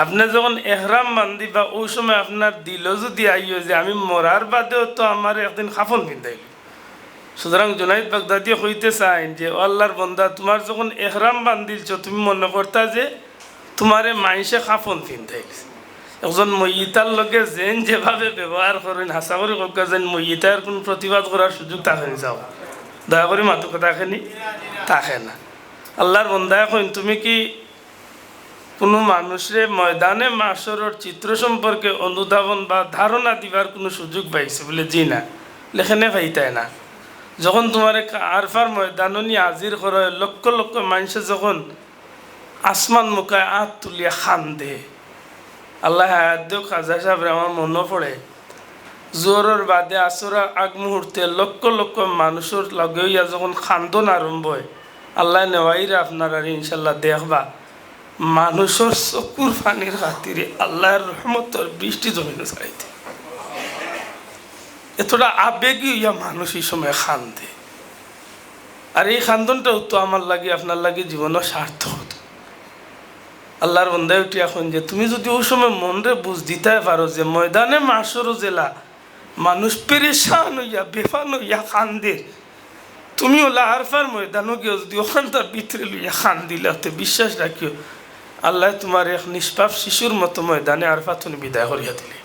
আপনি যখন এহরাম বান্ধি বা ওই সময় আপনার দিল যদি আইও যে আমি মরার বাদেও তো আমার একদিন খাফন পিন্ধাইল। সুতরাং জুনাইদ বাগদাদি হইতে চাইন যে আল্লাহর বন্দা, তোমার যখন এহরাম বান্ধিলছ তুমি মনে করতা যে তোমারে মাইসে খাফন পিন্ধাইছে একজন মহিতার লগে যেন যেভাবে ব্যবহার করেন হাসা করে কক যেন মহিতার কোনো প্রতিবাদ করার সুযোগ নি যাও। দয়া করে মাতো কথাখানি থাকে না। আল্লাহর বন্দা এখন, তুমি কি কোনো মানুষের ময়দানে মাসরের চিত্র সম্পর্কে অনুধাবন বা ধারণা দিবার কোনো সুযোগ পাইছে বলে? জি না। লেখেনে পাইতায় না। যখন তোমার আরফার ময়দান নিয়ে হাজির করে লক্ষ লক্ষ মানুষে যখন আসমান মুখায় আত তুলিয়া খান দে। আল্লাহ খাজা সাহেব আমার মনে পড়ে জোরের বাদে আসরা আগ মুহূর্তে লক্ষ লক্ষ মানুষের লগে যখন খান্দন আরম্ভ হয়, আল্লাহ নেওয়াইরা আপনারা ইনশাল্লাহ দেখবা। মানুষের চকুর পানির খাতিরে আল্লাহর রহমতর বৃষ্টি জমিনে চাইতে। এতটা আবেগী হইয়া মানুষ এই সময় খান্দে। আর এই খান্দনটাও তো আমার লাগে, আপনার লাগে জীবনের সার্থক আল্লাহর বন্ধায় উঠি এখন যে, তুমি যদি ওই সময় মনরে বুঝ দিতে পারো যে, ময়দানে মাসর জেলা মানুষ পেরেশান হইয়া, বেফান হইয়া খান্দে। তুমি ওলা আরফার ময়দানও গিয়ে, যদি ওখানটার ভিতরে লইয়া খান দিলে বিশ্বাস রাখিও আল্লাহ তোমার এক নিষ্পাপ শিশুর মতো ময়দানে আরফাতুন বিদায় করিয়া দিলে